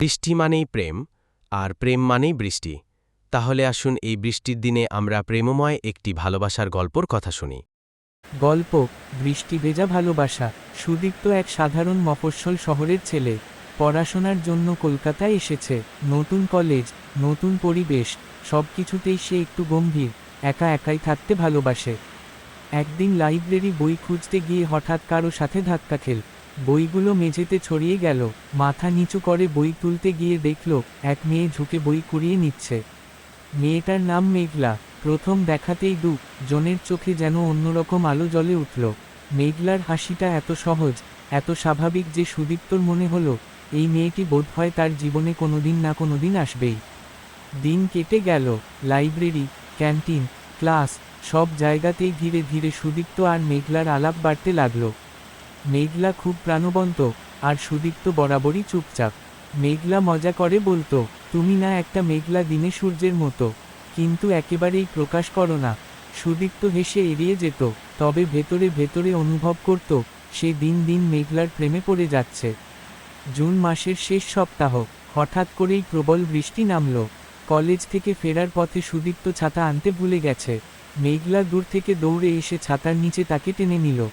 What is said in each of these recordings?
বৃষ্টি মানেই প্রেম, আর প্রেম মানেই বৃষ্টি। তাহলে আসুন এই বৃষ্টির দিনে আমরা প্রেমময় একটি ভালোবাসার গল্পর কথা শুনি। গল্প, বৃষ্টি ভেজা ভালোবাসা, সুদীপ্ত এক সাধারণ মফস্বল শহরের ছেলে, পড়াশোনার জন্য কলকাতায় এসেছে, নতুন কলেজ, নতুন পরিবেশ সব কিছুতেই সে একটু গম্ভীর, একা একাই থাকতে ভালোবাসে। একদিন লাইব্রেরি বই খুঁজতে গিয়ে হঠাৎ কারও সাথে ধাক্কা খেল বইগুলো মেঝেতে ছড়িয়ে গেল, মাথা নিচু করে বই তুলতে গিয়ে দেখল, এক মেয়ে ঝুঁকে বই কুড়িয়ে নিচ্ছে। মেয়েটার নাম মেঘলা, প্রথম দেখাতেই দু, জনের চোখে যেন অন্যরকম আলো জ্বলে উঠল। মেঘলার হাসিটা এত সহজ, এত স্বাভাবিক যে সুদীপ্তর মনে হলো, এই মেয়েটি বোধহয় তার জীবনে কোনোদিন না কোনোদিন আসবেই। দিন কেটে গেল, লাইব্রেরি, ক্যান্টিন, ক্লাস, সব জায়গাতেই ধীরে ধীরে সুদীপ্ত আর মেঘলার আলাপ বাড়তে লাগল। মেঘলা খুব প্রাণবন্ত, আর সুদীপ্ত বরাবরই চুপচাপ। মেঘলা মজা করে বলতো, তুমি না একটা মেঘলা দিনে সূর্যের মতো। কিন্তু একেবারেই প্রকাশ করো না। সুদীপ্ত হেসে এড়িয়ে যেত, তবে ভেতরে ভেতরে অনুভব করত, সে দিন দিন মেঘলার প্রেমে পড়ে যাচ্ছে। জুন মাসের শেষ সপ্তাহ, হঠাৎ করেই প্রবল বৃষ্টি নামল। কলেজ থেকে ফেরার পথে সুদীপ্ত ছাতা আনতে ভুলে গেছে। মেঘলা দূর থেকে দৌড়ে এসে ছাতার নিচে তাকে টেনে নিল।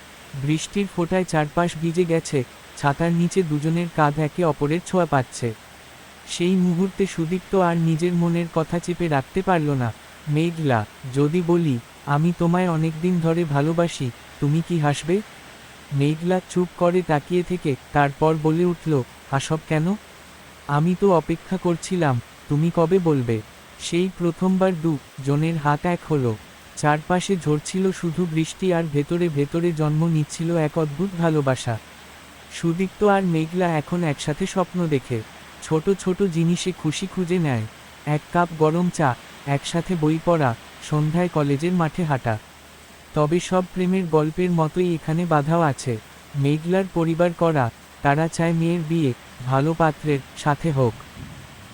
বৃষ্টির ফোঁটায় চারপাশ ভিজে গেছে, ছাতার নিচে দুজনের কাঁধ একে অপরের ছোঁয়া পাচ্ছে। সেই মুহূর্তে সুদীপ্ত আর নিজের মনের কথা চেপে রাখতে পারল না। মেঘলা, যদি বলি, আমি তোমায় অনেকদিন ধরে ভালোবাসি, তুমি কি হাসবে? মেঘলা চুপ করে তাকিয়ে থেকে তারপর বলে উঠল হাসব কেন? আমি তো অপেক্ষা করছিলাম, তুমি কবে বলবে? সেই প্রথমবার দু জনের হাত এক হলো। চারপাশে ঝরছিল শুধু বৃষ্টি আর ভেতরে ভেতরে জন্ম নিচ্ছিল এক অদ্ভুত ভালোবাসা। সুদীপ্ত আর মেঘলা এখন একসাথে স্বপ্ন দেখে, ছোট ছোট জিনিসে খুশি খুঁজে নেয়। এক কাপ গরম চা, একসাথে বই পড়া, সন্ধ্যায় কলেজের মাঠে হাঁটা। তবে সব প্রেমের গল্পের মতোই এখানে বাধাও আছে। মেঘলার পরিবার করা, তারা চায় মেয়ের বিয়ে, ভালো পাত্রের, সাথে হোক।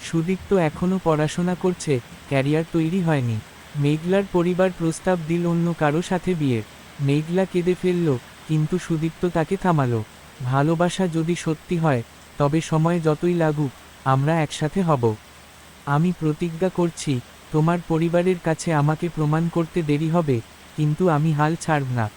সুদীপ্ত এখনও পড়াশোনা করছে, ক্যারিয়ার তৈরি হয়নি। মেঘলার পরিবার প্রস্তাব দিল অন্য কারও সাথে বিয়ের মেঘলা কেঁদে ফেলল, কিন্তু সুদীপ্ত তাকে থামালো। ভালোবাসা যদি সত্যি হয়, তবে সময় যতই লাগুক, আমরা একসাথে হব। আমি প্রতিজ্ঞা করছি, তোমার পরিবারের কাছে আমাকে প্রমাণ করতে দেরি হবে, কিন্তু আমি হাল ছাড়ব না।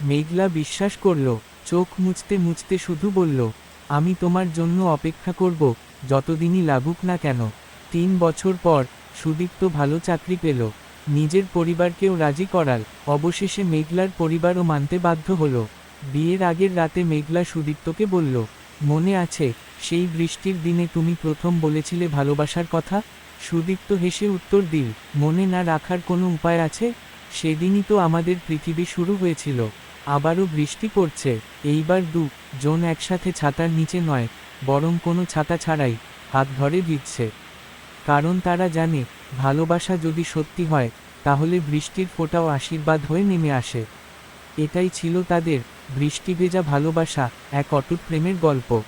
মেঘলা বিশ্বাস করল, চোখ মুছতে মুছতে শুধু বলল, আমি তোমার জন্য অপেক্ষা করব, যতদিনই লাগুক না কেন। তিন বছর পর, সুদীপ্ত ভালো চাকরি পেল। নিজের পরিবারকেও রাজি করাল। অবশেষে মেঘলার পরিবারও মানতে বাধ্য হলো। বিয়ের আগের রাতে মেঘলা সুদীপ্তকে বলল, মনে আছে, সেই বৃষ্টির দিনে তুমি প্রথম বলেছিলে ভালোবাসার কথা? সুদীপ্ত হেসে উত্তর দিল, মনে না রাখার কোনো উপায় আছে? সেদিনই তো আমাদের পৃথিবী শুরু হয়েছিল। আবারও বৃষ্টি পড়ছে। এইবার দু জন একসাথে ছাতার নিচে নয়, বরং কোনো ছাতা ছাড়াই হাত ধরে দিচ্ছে কারণ তারা জানে ভালোবাসা যদি সত্যি হয়, তাহলে বৃষ্টির ফোটাও আশীর্বাদ হয়ে নেমে আসে। এটাই ছিল তাদের বৃষ্টি ভেজা ভালোবাসা, এক অটুট প্রেমের গল্প।